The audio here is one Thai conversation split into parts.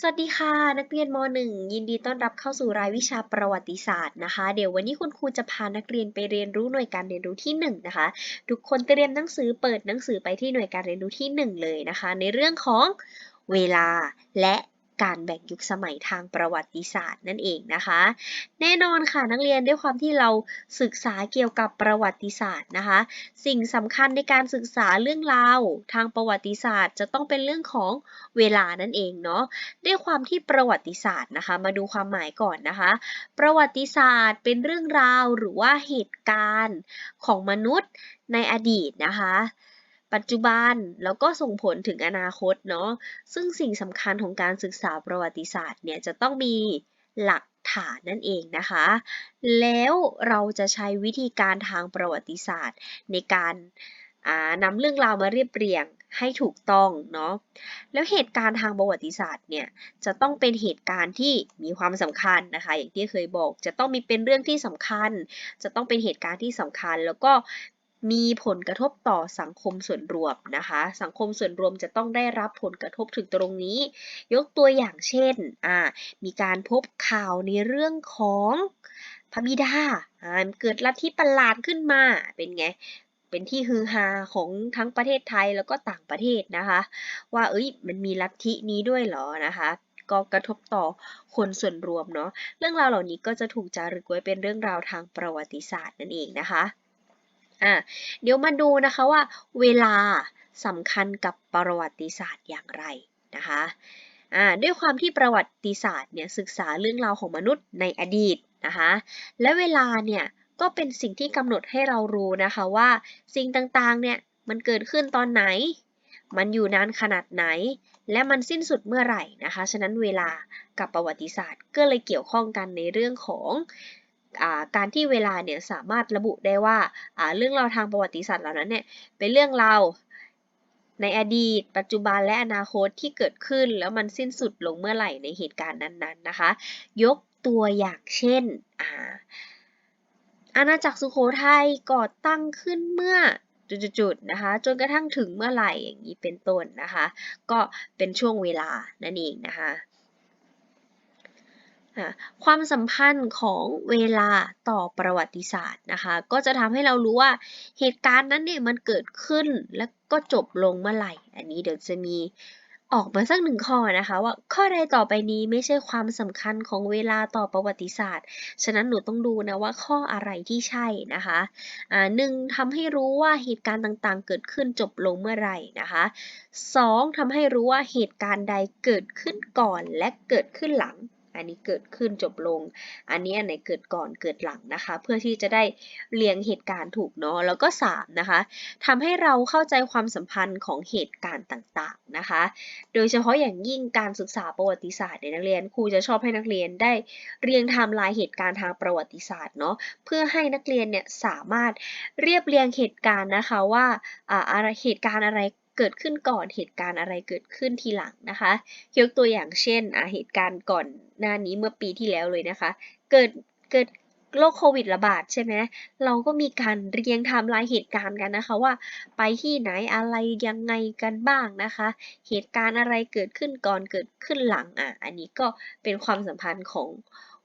สวัสดีค่ะ นักเรียนม .1 ยินดีต้อนรับเข้าสู่รายวิชาประวัติศาสตร์นะคะ เดี๋ยววันนี้คุณครูจะพานักเรียนไปเรียนรู้หน่วยการเรียนรู้ที่ 1 นะคะ ทุกคนเตรียมหนังสือเปิดหนังสือไปที่หน่วยการเรียนรู้ที่ 1 เลยนะคะ ในเรื่องของเวลาและ การแบ่งยุคสมัยทางประวัติศาสตร์นั่นเองนะคะ แน่นอนค่ะนักเรียนด้วยความที่เราศึกษาเกี่ยวกับประวัติศาสตร์นะคะ สิ่งสำคัญในการศึกษาเรื่องราวทางประวัติศาสตร์ จะต้องเป็นเรื่องของเวลานั่นเองเนาะด้วยความที่ประวัติศาสตร์นะคะ มาดูความหมายก่อนนะคะ ประวัติศาสตร์เป็นเรื่องราวหรือว่าเหตุการณ์ของมนุษย์ในอดีตนะคะ ปัจจุบันแล้วก็ส่งผลถึงอนาคตเนาะซึ่งสิ่งสำคัญของการศึกษาประวัติศาสตร์เนี่ยจะต้องมีหลักฐานนั่นเองนะคะ แล้วเราจะใช้วิธีการทางประวัติศาสตร์ ในการนำเรื่องราวมาเรียบเรียงให้ถูกต้องเนาะ แล้วเหตุการณ์ทางประวัติศาสตร์เนี่ยจะต้องเป็นเหตุการณ์ที่มีความสำคัญนะคะ อย่างที่เคยบอกจะต้องมีเป็นเรื่องที่สำคัญ จะต้องเป็นเหตุการณ์ที่สำคัญ แล้วก็ มีผลกระทบต่อสังคมส่วนรวมนะคะ สังคมส่วนรวมจะต้องได้รับผลกระทบถึงตรงนี้ ยกตัวอย่างเช่นอ่ามีการพบข่าวในเรื่องของพระบิดาอ่าเกิดลัทธิประหลาดขึ้นมาเป็นไงเป็นที่ฮือฮาของทั้งประเทศไทยแล้วก็ต่างประเทศนะคะ ว่าเอ้ยมันมีลัทธินี้ด้วยเหรอนะคะก็กระทบต่อคนส่วนรวมเนาะเรื่องราวเหล่านี้ก็จะถูกจารึกไว้เป็นเรื่องราวทางประวัติศาสตร์นั่นเองนะคะ อะเดี๋ยวมาดูนะคะว่าเวลาสำคัญกับประวัติศาสตร์อย่างไรนะคะอ่าด้วยความที่ประวัติศาสตร์เนี่ยศึกษาเรื่องราวของมนุษย์ในอดีตนะคะและเวลาเนี่ยก็เป็นสิ่งที่กำหนดให้เรารู้นะคะว่าสิ่งต่างๆเนี่ยมันเกิดขึ้นตอนไหน มันอยู่นานขนาดไหน และมันสิ้นสุดเมื่อไหร่นะคะ ฉะนั้นเวลากับประวัติศาสตร์ก็เลยเกี่ยวข้องกันในเรื่องของ การที่เวลาเนี่ยสามารถระบุได้ว่าเรื่องราวทางประวัติศาสตร์เหล่านั้นเนี่ยเป็นเรื่องราวในอดีต ปัจจุบันและอนาคตที่เกิดขึ้น แล้วมันสิ้นสุดลงเมื่อไหร่ในเหตุการณ์นั้นๆนะคะ ยกตัวอย่างเช่นอาณาจักรสุโขทัยก่อตั้งขึ้นเมื่อจุดๆนะคะจนกระทั่งถึงเมื่อไหร่อย่างนี้เป็นต้นนะคะ ก็เป็นช่วงเวลานั่นเองนะคะ ความสัมพันธ์ของเวลาต่อประวัติศาสตร์นะคะ ก็จะทำให้เรารู้ว่าเหตุการณ์นั้นเนี่ยมันเกิดขึ้นแล้วก็จบลงเมื่อไหร่ อันนี้เดี๋ยวจะมีออกมาสักหนึ่งข้อนะคะ ว่าข้อใดต่อไปนี้ไม่ใช่ความสำคัญของเวลาต่อประวัติศาสตร์ ฉะนั้นหนูต้องดูนะว่าข้ออะไรที่ใช่นะคะอ่าหนึ่งทำให้รู้ว่าเหตุการณ์ต่างๆ เกิดขึ้นจบลงเมื่อไหร่นะคะสองทำให้รู้ว่าเหตุการณ์ใดเกิดขึ้นก่อนและเกิดขึ้นหลัง อันนี้เกิดขึ้นจบลง อันนี้อันไหนเกิดก่อนเกิดหลังนะคะ เพื่อที่จะได้เรียงเหตุการณ์ถูกเนาะแล้วก็3นะคะทำให้เราเข้าใจความสัมพันธ์ของเหตุการณ์ต่างๆนะคะ โดยเฉพาะอย่างยิ่งการศึกษาประวัติศาสตร์ในนักเรียนครูจะชอบให้นักเรียนได้เรียงไทม์ไลน์เหตุการณ์ทางประวัติศาสตร์เนาะเพื่อให้นักเรียนเนี่ยสามารถเรียบเรียงเหตุการณ์นะคะว่าอ่าเหตุการณ์อะไร เกิดขึ้นก่อนเหตุการณ์อะไรเกิดขึ้นทีหลังนะคะยกตัวอย่างเช่นเหตุการณ์ก่อนหน้านี้เมื่อปีที่แล้วเลยนะคะ เกิดเกิดโรคโควิดระบาดใช่ไหมเราก็มีการเรียงไทม์ไลน์เหตุการณ์กันนะคะว่า ไปที่ไหนอะไรยังไงกันบ้างนะคะ เหตุการณ์อะไรเกิดขึ้นก่อนเกิดขึ้นหลังอะ อันนี้ก็เป็นความสัมพันธ์ของ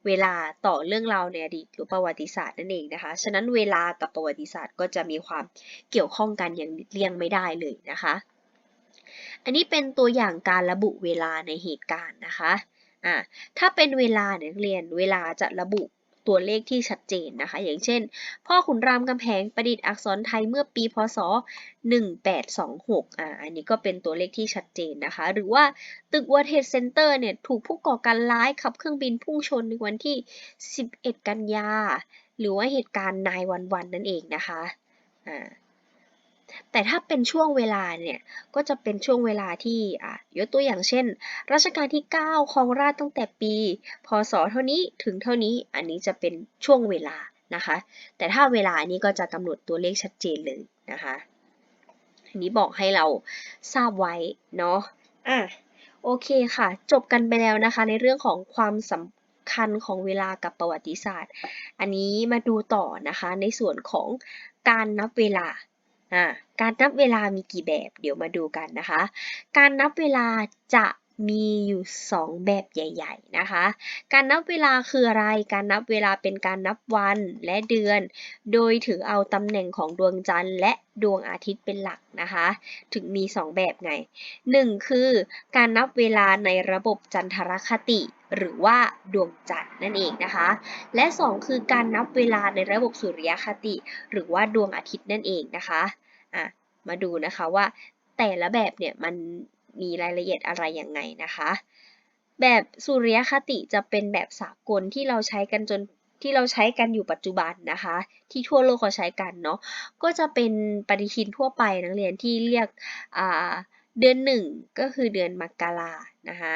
เวลาต่อเรื่องราวในอดีตหรือประวัติศาสตร์นั่นเองนะคะ ฉะนั้นเวลากับประวัติศาสตร์ก็จะมีความเกี่ยวข้องกันอย่างเลี่ยงไม่ได้เลยนะคะ อันนี้เป็นตัวอย่างการระบุเวลาในเหตุการณ์นะคะอ่าถ้าเป็นเวลานักเรียนเวลาจะระบุ ตัวเลขที่ชัดเจนนะคะ อย่างเช่น พ่อขุนรามคำแหงประดิษฐ์อักษรไทยเมื่อปีพศ 1826อ่าอันนี้ก็เป็นตัวเลขที่ชัดเจนนะคะ หรือว่าตึกวอร์เทสเซนเตอร์เนี่ยถูกผู้ก่อการร้ายขับเครื่องบินพุ่งชนในวันที่ 11 กันยา หรือว่าเหตุการณ์นายวันวันนั่นเองนะคะอ่า แต่ถ้าเป็นช่วงเวลาเนี่ยก็จะเป็นช่วงเวลาที่อ่ายกตัวอย่างเช่น รัชกาลที่ 9ครองราชตั้งแต่ปี พศเท่านี้ถึงเท่านี้อันนี้จะเป็นช่วงเวลานะคะ แต่ถ้าเวลานี้ก็จะกำหนดตัวเลขชัดเจนเลยนะคะอันนี้บอกให้เราทราบไว้เนาะอะโอเคค่ะ จบกันไปแล้วนะคะ ในเรื่องของความสำคัญของเวลากับประวัติศาสตร์ อันนี้มาดูต่อนะคะในส่วนของการนับเวลา การนับเวลามีกี่แบบ เดี๋ยวมาดูกันนะคะ การนับเวลาจะมีอยู่ 2 แบบใหญ่ ๆ นะคะ การนับเวลาคืออะไร การนับเวลาเป็นการนับวันและเดือน โดยถือเอาตำแหน่งของดวงจันทร์และดวงอาทิตย์เป็นหลักนะคะ ถึงมี 2 แบบไง 1 คือการนับเวลาในระบบจันทรคติ หรือว่าดวงจันทร์นั่นเองนะคะ และ 2 คือการนับเวลาในระบบสุริยคติ หรือว่าดวงอาทิตย์นั่นเองนะคะอะ มาดูนะคะว่าแต่ละแบบเนี่ยมันมีรายละเอียดอะไรยังไงนะคะ แบบสุริยคติจะเป็นแบบสากลที่เราใช้กันจนที่เราใช้กันอยู่ปัจจุบันนะคะ ที่ทั่วโลกเขาใช้กันเนาะก็จะเป็นปฏิทินทั่วไปนักเรียนที่เรียกเดือนหนึ่งก็คือเดือนมกรานะคะ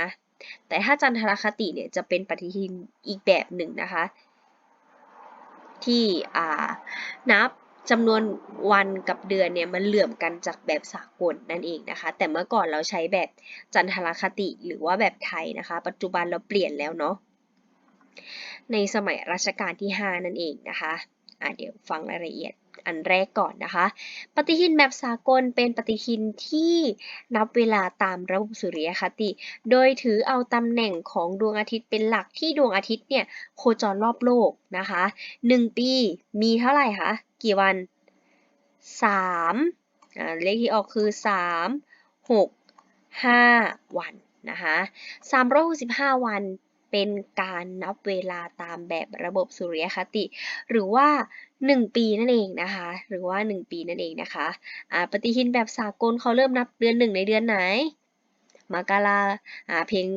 แต่ถ้าจันทรคติเนี่ยจะเป็นปฏิทินอีกแบบหนึ่งนะคะ ที่นับ จำนวนวันกับเดือนเนี่ยมันเหลื่อมกันจากแบบสากลนั่นเองนะคะ แต่เมื่อก่อนเราใช้แบบจันทรคติหรือว่าแบบไทยนะคะ ปัจจุบันเราเปลี่ยนแล้วเนาะในสมัยรัชกาลที่ 5 นั่นเองนะคะอะเดี๋ยวฟังรายละเอียดอันแรกก่อนนะคะ ปฏิทินแบบสากลเป็นปฏิทินที่นับเวลาตามระบบสุริยคติ โดยถือเอาตำแหน่งของดวงอาทิตย์เป็นหลักที่ดวงอาทิตย์เนี่ยโคจรรอบโลกนะคะ 1 ปีมีเท่าไหร่คะ กี่วัน3อ่าเลขที่ออกคือ3 6 5วันนะคะ365วันเป็นการนับเวลาตามแบบระบบสุริยคติ หรือว่า 1 ปีนั่นเองนะคะ หรือว่า 1 ปีนั่นเองนะคะะปฏิทินแบบสากลเขาเริ่มนับเดือนหนึ่งในเดือนไหนมกราเพลง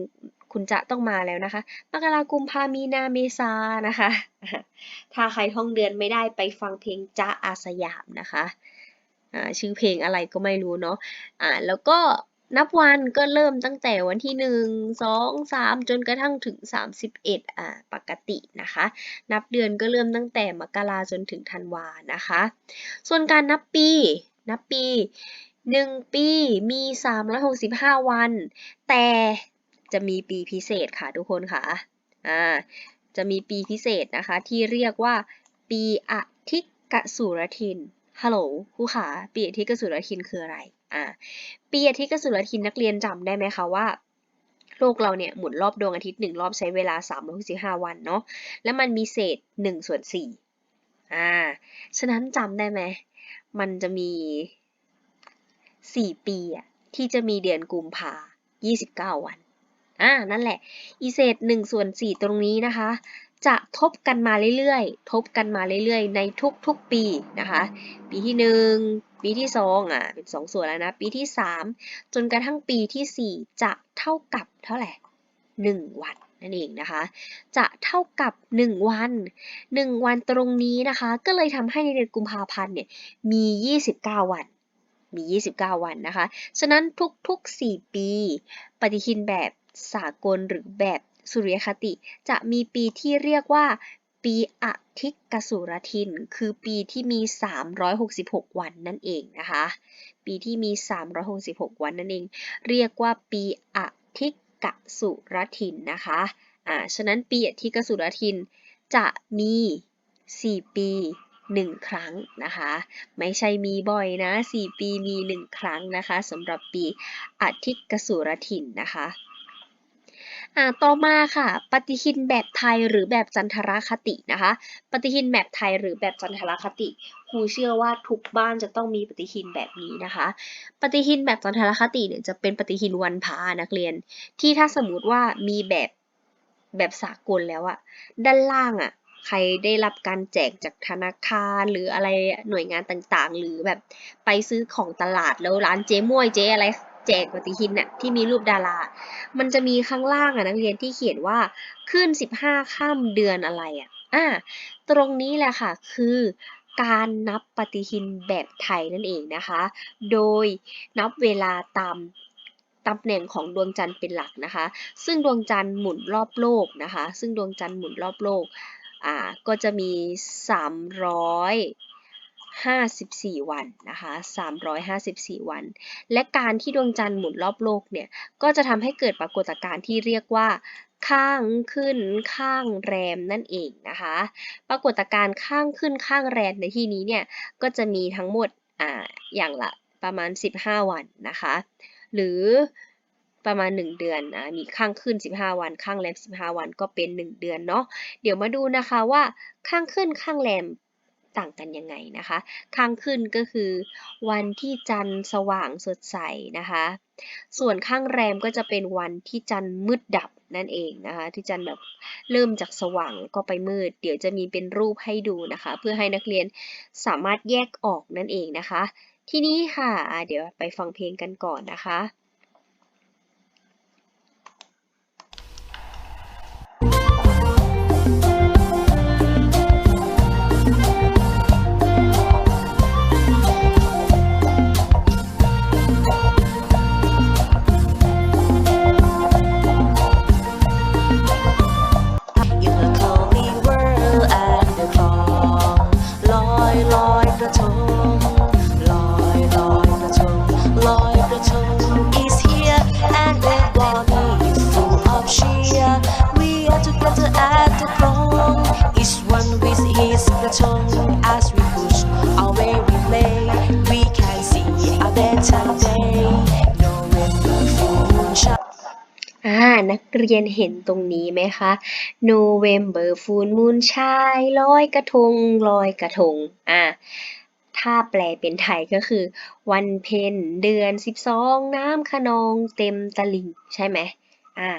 คุณจะต้องมาแล้วนะคะ มกรากุมภามีนาเมษานะคะ ถ้าใครท่องเดือนไม่ได้ไปฟังเพลงจะอาสยามนะคะชื่อเพลงอะไรก็ไม่รู้เนาะะแล้วก็นับวันก็เริ่มตั้งแต่วันที่ 1 2 3 จนกระทั่งถึง 31อ่าปกตินะคะ นับเดือนก็เริ่มตั้งแต่มกราจนถึงธันวานะคะ ส่วนการนับปีนับปี 1 ปีมี 365 วัน แต่ จะมีปีพิเศษค่ะทุกคนค่ะอ่าจะมีปีพิเศษนะคะที่เรียกว่าปีอาทิกสุรทินฮัลโหลครูขาปีอาทิกสุรทินคืออะไรอ่าปีอาทิกสุรทินนักเรียนจำได้ไหมคะว่าโลกเราเนี่ยหมุนรอบดวงอาทิตย์หนึ่งรอบใช้เวลา365วันเนาะแล้วมันมีเศษ1ส่วน4อ่าฉะนั้นจำได้ไหมมันจะมี 4 ปีอะที่จะมีเดือนกุมภา29 วัน อ่านั่นแหละ อีเศษ1ส่วน4ตรงนี้นะคะ จะทบกันมาเรื่อยๆ ทบกันมาเรื่อยๆ ในทุกๆปีนะคะ ปีที่ 1 ปีที่2อะเป็น 2 ส่วนแล้วนะ ปีที่ 3 จนกระทั่งปีที่ 4 จะเท่ากับเท่าไหร่1วันนั่นเองนะคะ จะเท่ากับ 1 วัน 1 วันตรงนี้นะคะ ก็เลยทำให้ในเดือนกุมภาพันธ์เนี่ยมี 29 วัน มี 29 วันนะคะ ฉะนั้นทุกๆ 4 ปี ปฏิทินแบบ สากลหรือแบบสุริยคติ จะมีปีที่เรียกว่า ปีอาทิกสุรทิน คือปีที่มี 366 วันนั่นเองนะคะ ปีที่มี 366 วันนั่นเอง เรียกว่าปีอาทิกสุรทินนะคะ อ่า ฉะนั้นปีอาทิกสุรทินจะมี 4 ปี1ครั้งนะคะ ไม่ใช่มีบ่อยนะ 4 ปีมี 1 ครั้งนะคะสำหรับปีอาทิกสุรทินนะคะ อ่าต่อมาค่ะ ปฏิทินแบบไทยหรือแบบจันทรคตินะคะ ปฏิทินแบบไทยหรือแบบจันทรคติครูเชื่อว่าทุกบ้านจะต้องมีปฏิทินแบบนี้นะคะ ปฏิทินแบบจันทรคติเนี่ยจะเป็นปฏิทินวันพานักเรียน ที่ถ้าสมมติว่ามีแบบแบบสากลแล้วอะด้านล่างอะใครได้รับการแจกจากธนาคารหรืออะไรหน่วยงานต่างๆ หรือแบบไปซื้อของตลาดแล้วร้านเจ๊ม่วยเจ๊อะไร จกปฏิทินน่ะที่มีรูปดารา มันจะมีข้างล่างอะนักเรียนที่เขียนว่าขึ้น 15ค่ำเดือนอะไรอะอ่าตรงนี้แหละค่ะคือการนับปฏิทินแบบไทยนั่นเองนะคะ โดยนับเวลาตามตำแหน่งของดวงจันทร์เป็นหลักนะคะ ซึ่งดวงจันทร์หมุนรอบโลกนะคะ ซึ่งดวงจันทร์หมุนรอบโลก อ่า ก็จะมี 300 54 วันนะคะ354 วัน และการที่ดวงจันทร์หมุนรอบโลกเนี่ย ก็จะทำให้เกิดปรากฏการณ์ที่เรียกว่า ข้างขึ้นข้างแรมนั่นเองนะคะ ปรากฏการณ์ข้างขึ้นข้างแรมในที่นี้เนี่ย ก็จะมีทั้งหมดอ่าอย่างละประมาณ 15 วันนะคะ หรือประมาณ 1 เดือนอ่ามีข้างขึ้น 15 วัน ข้างแรม 15 วันก็เป็น 1 เดือนเนาะ เดี๋ยวมาดูนะคะว่าข้างขึ้นข้างแรม ต่างกันยังไงนะคะ ข้างขึ้นก็คือ วันที่จันทร์สว่างสดใสนะคะ ส่วนข้างแรมก็จะเป็นวันที่จันทร์มืดดับนั่นเองนะคะ ที่จันทร์แบบเริ่มจากสว่างก็ไปมืด เดี๋ยวจะมีเป็นรูปให้ดูนะคะ เพื่อให้นักเรียนสามารถแยกออกนั่นเองนะคะ ทีนี้ค่ะเดี๋ยวไปฟังเพลงกันก่อนนะคะ เรียนเห็นตรงนี้ไหมคะ November Full Moon ชายลอยกระทงลอยกระทง อ่าถ้าแปลเป็นไทยก็คือ วันเพ็ญเดือน 12 น้ำคะนองเต็มตลิ่งใช่ไหมอ่า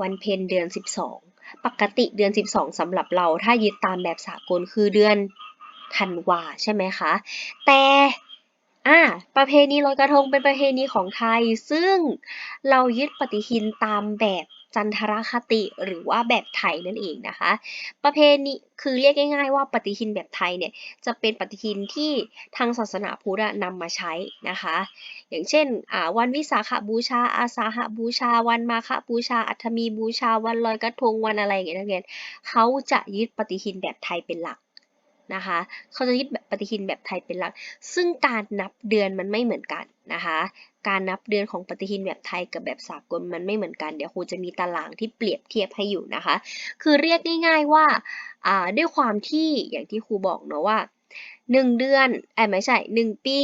วันเพ็ญเดือน 12 ปกติเดือน 12สำหรับเราถ้ายึดตามแบบสากลคือเดือนธันวาใช่ไหมคะ แต่อ่าประเพณีลอยกระทงเป็นประเพณีของไทย ซึ่งเรายึดปฏิทินตามแบบ จันทรคติหรือว่าแบบไทยนั่นเองนะคะ ประเพณีคือเรียกง่ายๆว่าปฏิทินแบบไทยเนี่ยจะเป็นปฏิทินที่ทางศาสนาพุทธอะนำมาใช้นะคะ อย่างเช่นวันวิสาขบูชา อาสาหบูชา วันมาฆบูชา อัฐมีบูชา วันลอยกระทงวันอะไรอย่างเงี้ยนักเรียนเขาจะยึดปฏิทินแบบไทยเป็นหลัก นะคะ เขาจะยึดแบบปฏิทินแบบไทยเป็นหลัก ซึ่งการนับเดือนมันไม่เหมือนกันนะคะ การนับเดือนของปฏิทินแบบไทยกับแบบสากลมันไม่เหมือนกัน เดี๋ยวครูจะมีตารางที่เปรียบเทียบให้อยู่นะคะ คือเรียกง่าย ๆว่าด้วยความที่อย่างที่ครูบอกเนาะว่า 1 เดือนเอ้ยไม่ใช่ 1 ปี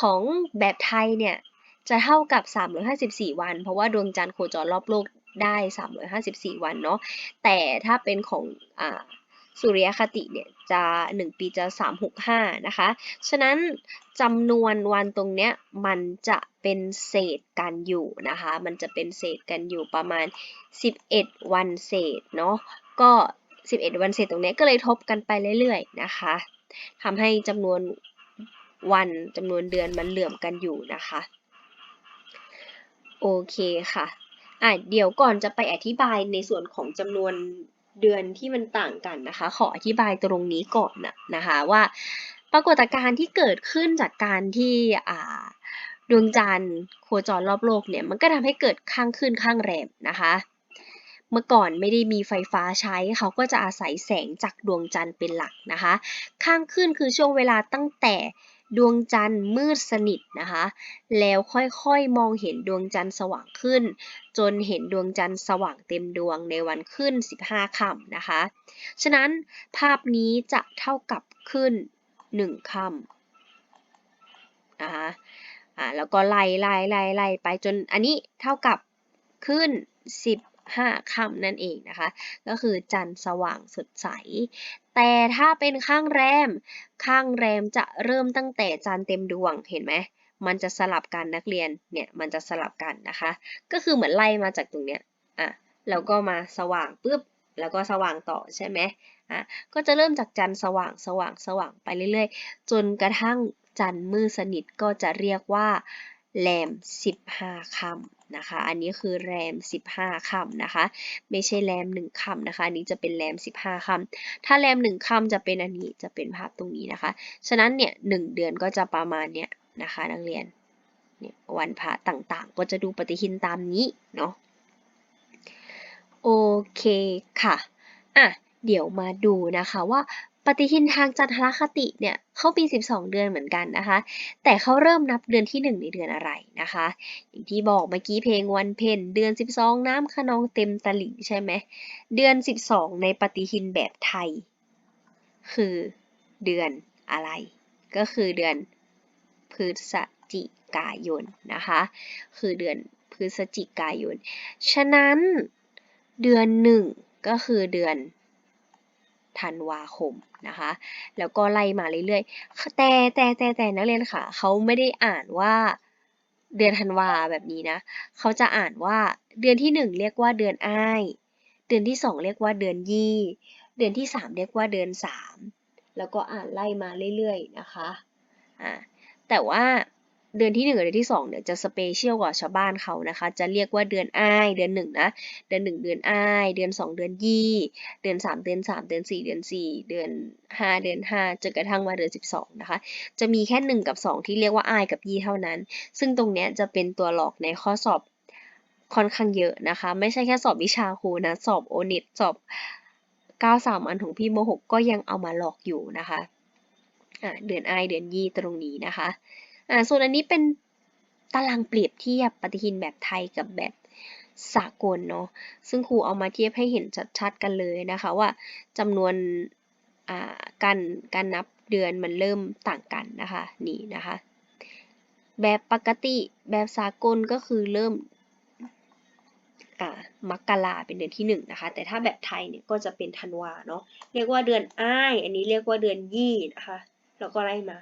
ของแบบไทยเนี่ยจะเท่ากับ 354 วัน เพราะว่าดวงจันทร์โคจรรอบโลกได้ 354 วันเนาะ แต่ถ้าเป็นของอ่า สุริยคติเนี่ยจะ 1 ปีจะ 365 นะคะ ฉะนั้นจำนวนวันตรงเนี้ยมันจะเป็นเศษกันอยู่นะคะ มันจะเป็นเศษกันอยู่ประมาณ 11 วันเศษเนาะ ก็ 11 วันเศษตรงเนี้ยก็เลยทบกันไปเรื่อยๆนะคะทำให้จำนวนวันจำนวนเดือนมันเหลื่อมกันอยู่นะคะ โอเคค่ะอะ เดี๋ยวก่อนจะไปอธิบายในส่วนของจำนวน เดือนที่มันต่างกันนะคะ ขออธิบายตรงนี้ก่อนนะนะคะว่า ปรากฏการณ์ที่เกิดขึ้นจากการที่อ่าดวงจันทร์โคจรรอบโลกเนี่ยมันก็ทำให้เกิดข้างขึ้นข้างแรมนะคะ เมื่อก่อนไม่ได้มีไฟฟ้าใช้ เขาก็จะอาศัยแสงจากดวงจันทร์เป็นหลักนะคะ ข้างขึ้นคือช่วงเวลาตั้งแต่ ดวงจันทร์มืดสนิทนะคะ แล้วค่อยๆมองเห็นดวงจันทร์สว่างขึ้น จนเห็นดวงจันทร์สว่างเต็มดวงในวันขึ้น 15ค่ำนะคะ ฉะนั้นภาพนี้จะเท่ากับขึ้น 1ค่ำนะคะอ่าแล้วก็ไล่ไล่ไล่ไล่ไปจนอันนี้เท่ากับขึ้น 5ค่ำนั่นเองนะคะ ก็คือจันทร์สว่างสดใส แต่ถ้าเป็นข้างแรม ข้างแรมจะเริ่มตั้งแต่จันทร์เต็มดวงเห็นไหมมันจะสลับกันนักเรียนเนี่ยมันจะสลับกันนะคะ ก็คือเหมือนไล่มาจากตรงเนี้ยอะแล้วก็มาสว่างปุ๊บแล้วก็สว่างต่อใช่ไหมอะก็จะเริ่มจากจันทร์สว่างสว่างสว่างไปเรื่อยๆ จนกระทั่งจันทร์มืดสนิทก็จะเรียกว่า แรม 15ค่ำนะคะ อันนี้คือแรม 15ค่ำนะคะ ไม่ใช่แรม 1ค่ำนะคะ อันนี้จะเป็นแรม 15ค่ำถ้าแรม 1ค่ำจะเป็นอันนี้ จะเป็นภาพตรงนี้นะคะ ฉะนั้นเนี่ย1เดือนก็จะประมาณเนี้ยนะคะ นักเรียน เนี่ยวันพระต่างๆ ก็จะดูปฏิทินตามนี้เนาะ โอเคค่ะ อะ เดี๋ยวมาดูนะคะว่า ปฏิทินทางจันทรคติเนี่ยเข้ามี12 เดือนเหมือนกันนะคะ แต่เขาเริ่มนับเดือนที่ 1 ในเดือนอะไรนะคะ อย่างที่บอกเมื่อกี้เพลงวันเพ็ญเดือน 12 น้ำคะนองเต็มตลิ่งใช่ไหมเดือน 12 ในปฏิทินแบบไทย คือเดือนอะไร ก็คือเดือนพฤศจิกายนนะคะ คือเดือนพพฤศจิกายน ฉะนั้นเดือนหนึ่งก็คือเดือน ธันวาคมนะคะ แล้วก็ไล่มาเรื่อยๆ แต่แต่แต่แต่นักเรียนค่ะ เขาไม่ได้อ่านว่าเดือนธันวาแบบนี้นะ เขาจะอ่านว่าเดือนที่หนึ่งเรียกว่าเดือนอ้าย เดือนที่สองเรียกว่าเดือนยี่ เดือนที่สามเรียกว่าเดือนสามแล้วก็อ่านไล่มาเรื่อยๆนะคะ อ่า แต่ว่า เดือนที่หนึ่งกับเดือนที่สองเนี่ยจะสเปเชียลกว่าชาวบ้านเขานะคะ จะเรียกว่าเดือนอ้ายเดือนหนึ่งนะเดือนหนึ่งเดือนอ้าย เดือนสองเดือนยี่เดือนสามเดือนสามเดือนสี่เดือนสี่เดือนห้าเดือนห้าจนกระทั่งมาเดือนสิบสองนะคะ จะมีแค่หนึ่งกับสองที่เรียกว่าอ้ายกับยี่เท่านั้น ซึ่งตรงเนี้ยจะเป็นตัวหลอกในข้อสอบค่อนข้างเยอะนะคะ ไม่ใช่แค่สอบวิชาครูนะ สอบโอน็ตสอบเก้าสามอันของพี่โมหกก็ยังเอามาหลอกอยู่นะคะเดือนอ้ายเดือนยี่ตรงนี้นะคะ อ่าส่วนอันนี้เป็นตารางเปรียบเทียบปฏิทินแบบไทยกับแบบสากลเนาะซึ่งครูเอามาเทียบให้เห็นชัดๆกันเลยนะคะว่าจำนวนอ่าการการนับเดือนมันเริ่มต่างกันนะคะนี่นะคะแบบปกติแบบสากลก็คือเริ่มมกราเป็นเดือนที่หนึ่งนะคะแต่ถ้าแบบไทยเนี่ยก็จะเป็นธันวาเนาะเรียกว่าเดือนอ้าย อันนี้เรียกว่าเดือนยี่นะคะแล้วก็ไล่มา